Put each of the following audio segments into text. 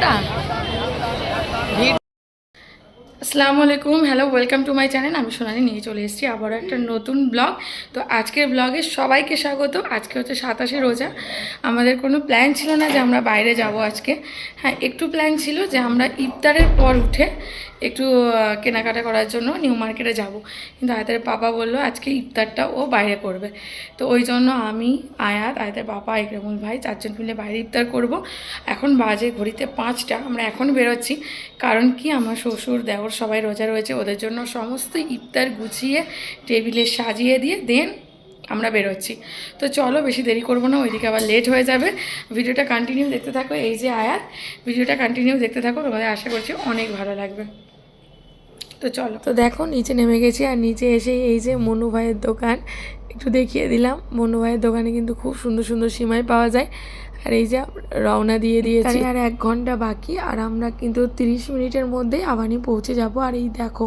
ভিডিওটা আসসালামু আলাইকুম। Hello welcome to my channel আমি সোনালি নিয়ে চলে এসেছি আবারও একটা নতুন ব্লগ তো আজকের ব্লগে সবাইকে স্বাগত। আজকে হচ্ছে সাতাশে রোজা। আমাদের কোনো প্ল্যান ছিল না যে আমরা বাইরে যাব আজকে। হ্যাঁ একটু প্ল্যান ছিল যে আমরা ইফতারের পর উঠে একটু কেনাকাটা করার জন্য নিউ মার্কেটে যাব। কিন্তু আয়তের পাপা বলল, আজকে ইফতারটা ও বাইরে করবে। তো ওই জন্য আমি, আয়াত, আয়তের পাপা একরকম ভাই চারজন মিলে বাইরে ইফতার করব। এখন বাজে ঘড়িতে পাঁচটা। আমরা এখন বেরোচ্ছি। কারণ কি? আমার শ্বশুর, দেওর সবাই রোজা রয়েছে, ওদের জন্য সমস্ত ইফতার গুছিয়ে টেবিলে সাজিয়ে দিয়ে দেন আমরা বেরোচ্ছি। তো চলো, বেশি দেরি করব না, ওইদিকে আবার লেট হয়ে যাবে। ভিডিওটা কন্টিনিউ দেখতে থাকো, এই যে আয়াত, ভিডিওটা কন্টিনিউ দেখতে থাকো, তোমাদের আশা করছি অনেক ভালো লাগবে। তো চলো। তো দেখো, নিচে নেমে গেছি আর নিচে এসে এই যে মনু ভাইয়ের দোকান। একটু দেখিয়ে দিলাম। মনু ভাইয়ের দোকানে কিন্তু খুব সুন্দর সুন্দর সিমাই পাওয়া যায়। আর এই যে রওনা দিয়ে দিয়েছি। আর এক ঘণ্টা বাকি আর আমরা কিন্তু তিরিশ মিনিটের মধ্যেই আবানি পৌঁছে যাব। আর এই দেখো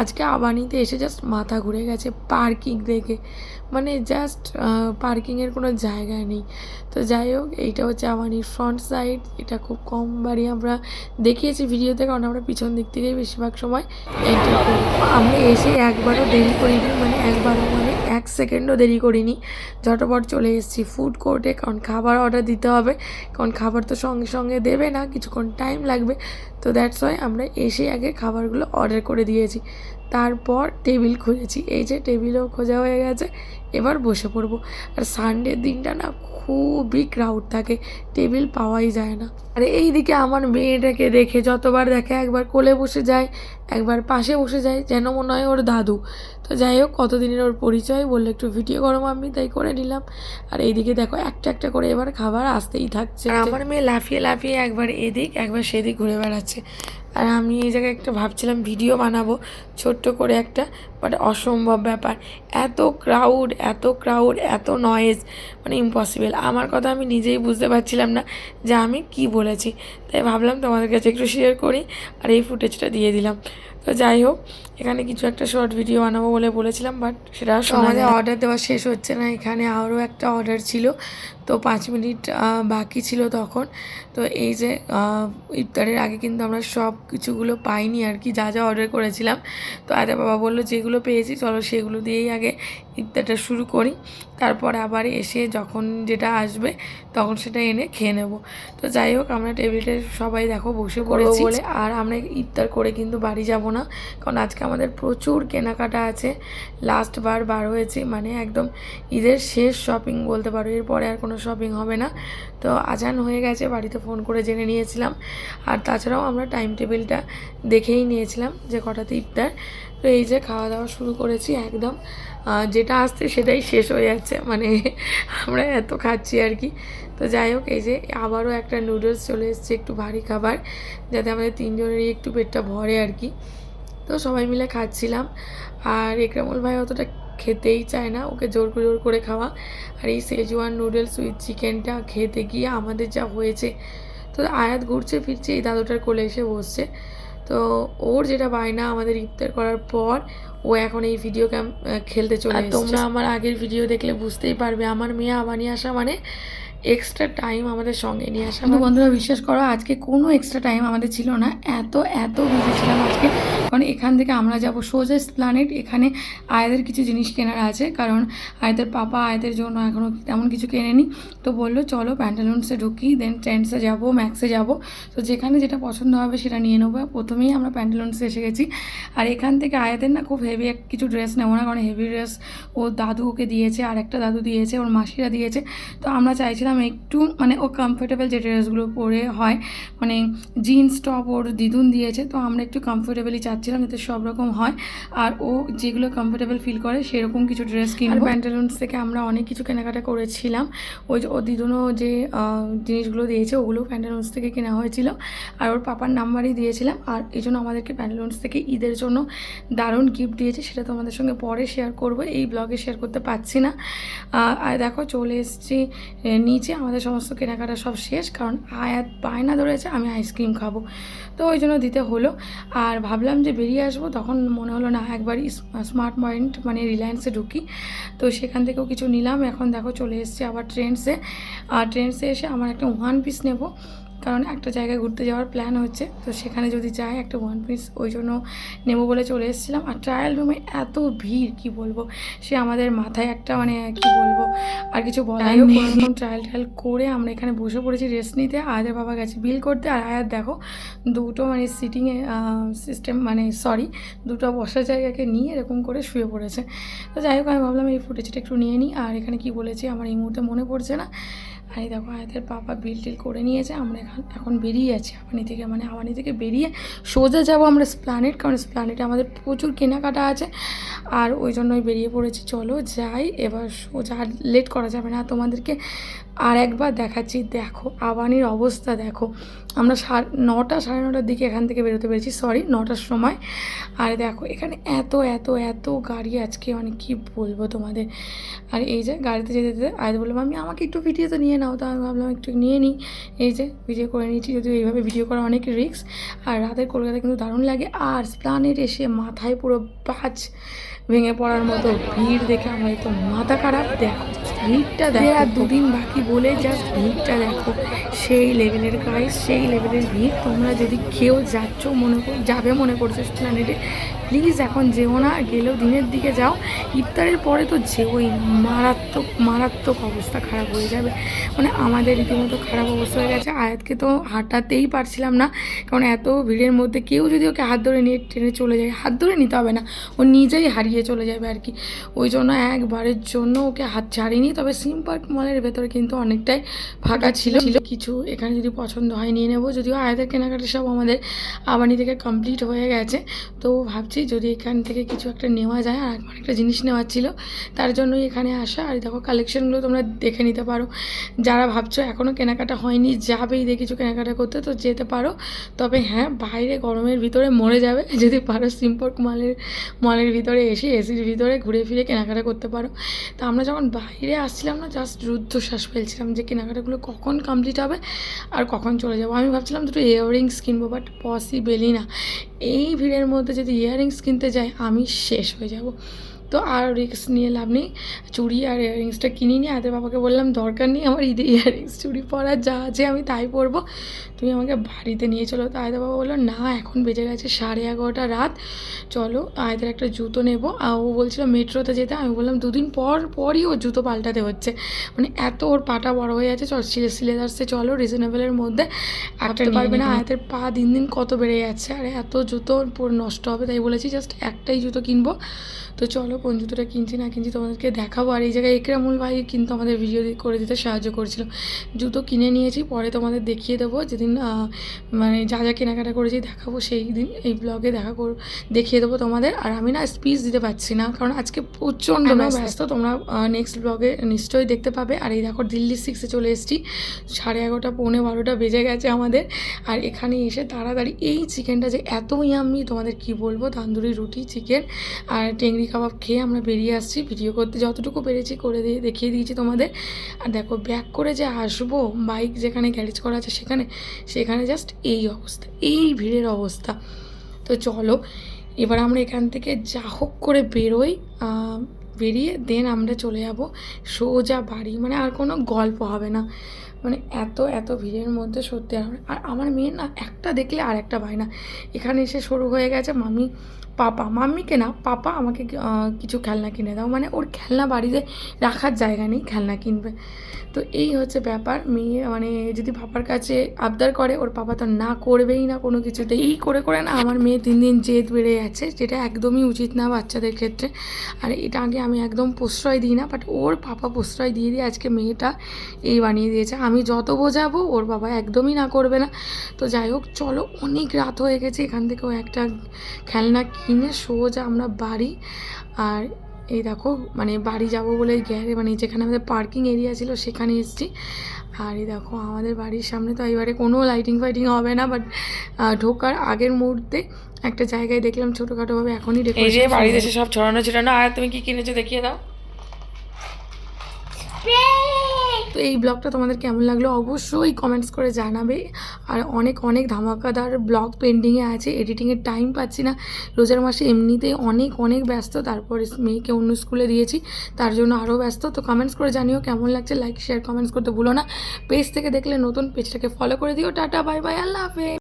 আজকে আবানিতে এসে জাস্ট মাথা ঘুরে গেছে পার্কিং দেখে। মানে জাস্ট পার্কিংয়ের কোনো জায়গা নেই। তো যাই হোক এইটা হচ্ছে আবানির ফ্রন্ট সাইড এটা খুব কম বাড়ি আমরা দেখিয়েছি ভিডিওতে কারণ আমরা পিছন দিক থেকেই বেশিরভাগ সময় আমরা এসে একবারও দেরি করিনি মানে একবারও মানে এক সেকেন্ডও দেরি করিনি। ঝটপট চলে এসেছি ফুড কোর্টে কারণ খাবার অর্ডার দিতে হবে। কারণ খাবার তো সঙ্গে সঙ্গে দেবে না, কিছুক্ষণ টাইম লাগবে। তো দ্যাটস ওয়াই আমরা এসে আগে খাবারগুলো অর্ডার করে দিয়েছি। তারপর টেবিল খুঁজেছি। এই যে টেবিলও খোঁজা হয়ে গেছে। এবার বসে পড়ব। আর সানডের দিনটা না খুবই ক্রাউড থাকে। টেবিল পাওয়াই যায় না। আর এইদিকে আমার মেয়েটাকে দেখে যতবার দেখে একবার কোলে বসে যায় একবার পাশে বসে যায় যেন মনে হয় ওর দাদু। তো যাই হোক কতদিনের ওর পরিচয় বলল একটু ভিডিও করো আমি তাই করে নিলাম। আর এইদিকে দেখো একটা একটা করে এবার খাবার আসতেই থাকছে। আমার মেয়ে লাফিয়ে লাফিয়ে একবার এদিক একবার সেদিক ঘুরে বেড়াচ্ছে। আর আমি এই জায়গায় একটা ভাবছিলাম ভিডিও বানাবো ছোট্ট করে একটা। বাট অসম্ভব ব্যাপার। এত ক্রাউড এত ক্রাউড এত নয়েজ মানে ইম্পসিবল আমার কথা আমি নিজেই বুঝতে পারছিলাম না যে আমি কি বলেছি। তাই ভাবলাম তোমাদের কাছে একটু শেয়ার করি আর এই ফুটেজটা দিয়ে দিলাম। তো যাই হোক এখানে কিছু একটা শর্ট ভিডিও বানাবো বলে বলেছিলাম বাট সেটা আমাদের অর্ডার দেওয়া শেষ হচ্ছে না। এখানে আরও একটা অর্ডার ছিল। তো পাঁচ মিনিট বাকি ছিল তখন। তো এই যে ইফতারের আগে কিন্তু আমরা সব কিছুগুলো পাইনি আর কি যা যা অর্ডার করেছিলাম। তো আদা বাবা বলল যেগুলো পেয়েছি চলো সেগুলো দিয়েই আগে ইফতারটা শুরু করি। তারপর আবার এসে যখন যেটা আসবে তখন সেটা এনে খেয়ে নেব। তো যাই হোক আমরা টেবিলটা সবাই দেখো বসে পড়েছি। বলে। আর আমরা ইফতার করে কিন্তু বাড়ি যাব না কারণ আজকে আমাদের প্রচুর কেনাকাটা আছে। লাস্ট বার বার হয়েছে মানে একদম ঈদের শেষ শপিং বলতে পারো এরপরে আর কোনো শপিং হবে না। তো আজান হয়ে গেছে বাড়িতে ফোন করে জেনে নিয়েছিলাম। আর তাছাড়াও আমরা টাইম টেবিলটা দেখেই নিয়েছিলাম যে কটাতে ইফতার। তো এই যে খাওয়া দাওয়া শুরু করেছি একদম। যেটা আসছে সেটাই শেষ হয়ে যাচ্ছে। মানে আমরা এত খাচ্ছি আর কি। তো যাই হোক, এই যে আবারও একটা নুডলস চলে এসছে একটু ভারী খাবার, যাতে আমাদের তিনজনেরই একটু পেটটা ভরে আর কি। তো সবাই মিলে খাচ্ছিলাম। আর একরামুল ভাই অতটা খেতেই চায় না ওকে জোর জোর করে খাওয়া। আর এই সেজওয়ান নুডলস উইথ চিকেনটা খেতে গিয়ে আমাদের যা হয়েছে। তো আয়াত ঘুরছে, ফিরছে, এই দাদুটার কোলে এসে বসছে। তো ওর যেটা বায়না আমাদের ইফতার করার পর ও এখন এই ভিডিও গেম খেলতে চলে তোমরা আমার আগের ভিডিও দেখলে বুঝতেই পারবে আমার মেয়ে আবার নিয়ে আসা মানে এক্সট্রা টাইম আমাদের সঙ্গে নিয়ে আসা কিন্তু বন্ধুরা বিশ্বাস করো আজকে কোনো এক্সট্রা টাইম আমাদের ছিল না। এত এত বিজি ছিলাম আজকে। কারণ এখান থেকে আমরা যাব সোজা প্ল্যানেট এখানে আয়াদের কিছু জিনিস কেনার আছে। কারণ আয়াদের পাপা আয়াদের জন্য এখনও তেমন কিছু কেনেনি। তো বলল চলো প্যান্টালুন্সে ঢুকি দেন ট্রেন্ডসে যাব ম্যাক্সে যাব। তো যেখানে যেটা পছন্দ হবে সেটা নিয়ে নেব। প্রথমেই আমরা প্যান্টালুন্সে এসে গেছি। আর এখান থেকে আয়াদের না খুব হেভি এক কিছু ড্রেস নেব না। কারণ হেভি ড্রেস ও দাদু ওকে দিয়েছে আর একটা দাদু দিয়েছে ওর মাসিরা দিয়েছে। তো আমরা চাইছিলাম একটু মানে ও কমফোর্টেবল যে ড্রেসগুলো পরে হয় মানে জিন্স টপ ওর দিদুন দিয়েছে তো আমরা একটু কমফোর্টেবলই চাচ্ছিলাম যাতে সব রকম হয়। আর ও যেগুলো কমফোর্টেবল ফিল করে সেরকম কিছু ড্রেস কিনবো। প্যান্টালুন্স থেকে আমরা অনেক কিছু কেনাকাটা করেছিলাম। ওই যে ও দিদুনও যে জিনিসগুলো দিয়েছে ওগুলো প্যান্টালুন্স থেকে কেনা হয়েছিল। আর ওর পাপার নাম্বারই দিয়েছিলাম। আর এই জন্য আমাদেরকে প্যান্টালুন্স থেকে ঈদের জন্য দারুণ গিফট দিয়েছে। সেটা তোমাদের সঙ্গে পরে শেয়ার করব। এই ব্লগে শেয়ার করতে পারছি না। আর দেখো চলে এসেছি এ, নিচে আমাদের সমস্ত কেনাকাটা সব শেষ, কারণ আয়াত বায়না ধরেছে, আমি আইসক্রিম খাব। তো ওই জন্য দিতে হলো। আর ভাবলাম যে বেরিয়ে আসব, তখন মনে হলো না একবারই স্মার্ট পয়েন্ট মানে রিলায়েন্সে ঢুকি। তো সেখান থেকেও কিছু নিলাম। এখন দেখো চলে এসছে আবার ট্রেন্ডসে। আর ট্রেন্ডসে এসে আমার একটা ওয়ান পিস নেব। কারণ একটা জায়গায় ঘুরতে যাওয়ার প্ল্যান হচ্ছে। তো সেখানে যদি যাই একটা ওয়ান পিস ওই জন্য নেব বলে চলে এসেছিলাম। আর ট্রায়াল রুমে এত ভিড় কি বলব? সে আমাদের মাথায় একটা মানে কি বলব? আর কিছু বলাই নেই। ট্রায়াল ট্রায়াল করে আমরা এখানে বসে পড়েছি রেস্ট নিতে। আয়াদের বাবা গেছে বিল করতে। আর আয়াত দেখো দুটো মানে সিটিংয়ে সিস্টেম মানে সরি দুটো বসার জায়গাকে নিয়ে এরকম করে শুয়ে পড়েছে। তো যাই হোক আমি ভাবলাম এই ফুটেজটা একটু নিয়ে নিই। আর এখানে কি বলেছি আমার এই মুহূর্তে মনে পড়ছে না। আর দেখো, আয়াতের পাপা বিল টিল করে নিয়েছে, আমরা এখন এখন বেরিয়ে আছি, আবানি থেকে মানে আবানি থেকে বেরিয়ে সোজা যাব আমরা স্প্লানেট কারণ স্প্লানেটে আমাদের প্রচুর কেনাকাটা আছে, আর ওই জন্যই বেরিয়ে পড়েছি। চলো যাই, এবার সোজা লেট করা যাবে না। তোমাদেরকে আর একবার দেখাচ্ছি, দেখো, আবানির অবস্থা, দেখো। আমরা সাড়ে নটা, সাড়ে নটার দিকে এখান থেকে বেরোতে পেরেছি সরি নটার সময়। আর দেখো, এখানে এত এত এত গাড়ি আজকে মানে কি বলব তোমাদের? আর এই যে গাড়িতে যেতে যেতে আজ বললাম আমি আমাকে একটু ভিডিও তো নিয়ে নাও। তো আমি ভাবলাম, একটু নিয়ে নিই এই যে ভিডিও করে নিয়েছি, যদিও এইভাবে ভিডিও করা অনেক রিস্ক আর রাতের কলকাতা কিন্তু দারুণ লাগে। আর স্প্লানেট এসে মাথায় পুরো বাজ ভেঙে পড়ার মতো ভিড় দেখে আমার তো মাথা খারাপ, দেখো। ভিড়টা দেখো আর দুদিন বাকি বলে জাস্ট ভিড়টা দেখো। সেই লেভেলের গাইস সেই লেভেলের ভিড়। তোমরা যদি কেউ যাচ্ছ মনে কর যাবে মনে করছ প্ল্যানেটে প্লিজ এখন যেও না গেলেও দিনের দিকে যাও। ইফতারের পরে তো যেওই মারাত্মক মারাত্মক অবস্থা খারাপ হয়ে যাবে। মানে আমাদের রীতিমতো খারাপ অবস্থা হয়ে গেছে। আয়াতকে তো হাঁটাতেই পারছিলাম না। কারণ এত ভিড়ের মধ্যে কেউ যদি ওকে হাত ধরে নিয়ে ট্রেনে চলে যায় হাত ধরে নিতে হবে না। ও নিজেই হারিয়ে চলে যাবে আর কি। ওই জন্য একবারের জন্য ওকে হাত ছাড়িনি। তবে সিম পার্ক মলের ভেতরে কিন্তু অনেকটাই ফাঁকা ছিল। কিছু এখানে যদি পছন্দ হয় নিয়ে নেব। যদিও আয়াতের কেনাকাটা সব আমাদের আবানি থেকে কমপ্লিট হয়ে গেছে। তো ভাবছি যদি এখান থেকে কিছু একটা নেওয়া যায় আর একটা জিনিস নেওয়ার ছিল তার জন্যই এখানে আসা। আর দেখো কালেকশনগুলো তোমরা দেখে নিতে পারো। যারা ভাবছ এখনও কেনাকাটা হয়নি যাবেই দিয়ে কিছু কেনাকাটা করতে তো যেতে পারো। তবে হ্যাঁ বাইরে গরমের ভিতরে মরে যাবে। যদি পারো সিম্পর্ক মলের মলের ভিতরে এসে এসির ভিতরে ঘুরে ফিরে কেনাকাটা করতে পারো। তো আমরা যখন বাইরে আসছিলাম না জাস্ট রুদ্ধশ্বাস ফেলছিলাম যে কেনাকাটাগুলো কখন কমপ্লিট হবে আর কখন চলে যাব। আমি ভাবছিলাম দুটো ইয়াররিংস কিনবো বাট পসিবেলই না। এই ভিড়ের মধ্যে যদি ইয়াররিংস কিনতে যাই, আমি শেষ হয়ে যাব। তো আর রিক্স নিয়ে লাভ নেই। চুড়ি আর ইয়াররিংসটা কিনিনি আদের বাবাকে বললাম দরকার নেই আমার ঈদে ইয়াররিংস চুড়ি পরার যা আছে আমি তাই পরবো। তুমি আমাকে বাড়িতে নিয়ে চলো। তো আয়দা বাবা বলল না এখন বেজে গেছে সাড়ে এগারোটা রাত। চলো আয়দের একটা জুতো নেব। আর ও বলছিল মেট্রোতে যেতে। আমি বললাম দুদিন পর পরই ওর জুতো পাল্টাতে হচ্ছে। মানে এত ওর পাটা বড় হয়ে যাচ্ছে চল সিলে সিলেদার্সে চলো রিজনেবলের মধ্যে। একটা পারবে না আয়তের পা দিন দিন কত বেড়ে যাচ্ছে। আর এত জুতো পুরো নষ্ট হবে তাই বলেছি জাস্ট একটাই জুতো কিনবো। তো চলো কোন জুতোটা কিনছি না কিনছি তোমাদেরকে দেখাবো। আর এই জায়গায় একরামুল ভাই কিন্তু আমাদের ভিডিও করে দিতে সাহায্য করেছিল। জুতো কিনে নিয়েছি পরে তোমাদের দেখিয়ে দেবো। যেদিন মানে যা যা কেনাকাটা করেছি দেখাবো সেই দিন এই ব্লগে দেখা কর দেখিয়ে দেবো তোমাদের। আর আমি না স্পিচ দিতে পারছি না কারণ আজকে প্রচণ্ড ব্যস্ত। তোমরা নেক্সট ব্লগে নিশ্চয়ই দেখতে পাবে। আর এই দেখো দিল্লি সিক্সে চলে এসেছি। সাড়ে এগারোটা পৌনে বারোটা বেজে গেছে আমাদের। আর এখানে এসে তাড়াতাড়ি এই চিকেনটা যে এত ইয়াম্মি তোমাদের কি বলব? তান্দুরি রুটি চিকেন আর টেংরি কাবাব খেয়ে আমরা বেরিয়ে আসছি ভিডিও করতে যতটুকু পেরেছি করে দিয়ে দেখিয়ে দিয়েছি তোমাদের। আর দেখো ব্যাক করে যে আসব বাইক যেখানে গ্যারেজ করা আছে সেখানে সেখানে জাস্ট এই অবস্থা, এই ভিড়ের অবস্থা। তো চলো, এবার আমরা এখান থেকে যা হোক করে বেরোই বেরিয়ে দেন আমরা চলে যাব। সোজা বাড়ি মানে আর কোনো গল্প হবে না। মানে এত এত ভিড়ের মধ্যে সত্যি আর আমার মেয়ে না একটা দেখলে আর একটা পায় না। এখানে এসে শুরু হয়ে গেছে, মামি, পাপা, মাম্মিকে না, পাপা আমাকে কিছু খেলনা কিনে দাও। মানে ওর খেলনা বাড়িতে রাখার জায়গা নেই, খেলনা কিনবে। তো এই হচ্ছে ব্যাপার। মেয়ে মানে যদি পাপার কাছে আবদার করে, ওর পাপা তো না করবেই না কোনো কিছুতে এই করে করে না আমার মেয়ে দিন দিন জেদ বেড়ে যাচ্ছে, যেটা একদমই উচিত না বাচ্চাদের ক্ষেত্রে। আর এটা আগে আমি একদম প্রশ্রয় দিই না বাট ওর পাপা প্রশ্রয় দিয়ে দিয়ে আজকে মেয়েটা এই বানিয়ে দিয়েছে। আমি যত বোঝাবো ওর বাবা একদমই না করবে না। তো যাই হোক চলো অনেক রাত হয়ে গেছে এখান থেকেও একটা খেলনা কিনে সোজা আমরা বাড়ি। আর এই দেখো মানে বাড়ি যাব বলে গ্যারে মানে যেখানে আমাদের পার্কিং এরিয়া ছিল সেখানে এসেছি। আর এই দেখো আমাদের বাড়ির সামনে তো এবারে কোনো লাইটিং ফাইটিং হবে না বাট ঢোকার আগের মুহূর্তে একটা জায়গায় দেখলাম ছোটোখাটোভাবে এখনই এই যে বাড়িতে এসে সব ছড়ানো ছিটানো আর তুমি কি কিনেছো দেখিয়ে দাও। তো এই ব্লগটা তোমাদের কেমন লাগল অবশ্যই কমেন্টস করে জানাবে। আর অনেক অনেক ধামাকাদার ব্লগ পেন্ডিংয়ে আছে এডিটিংয়ের টাইম পাচ্ছি না। রোজার মাসে এমনিতেই অনেক অনেক ব্যস্ত, তারপরে মেয়েকে অন্য স্কুলে দিয়েছি, তার জন্য আরও ব্যস্ত। তো কমেন্টস করে জানিও কেমন লাগছে লাইক শেয়ার কমেন্টস করতে ভুলো না। পেজ থেকে দেখলে নতুন পেজটাকে ফলো করে দিও। টাটা বাই বাই আল্লাহ হাফেজ।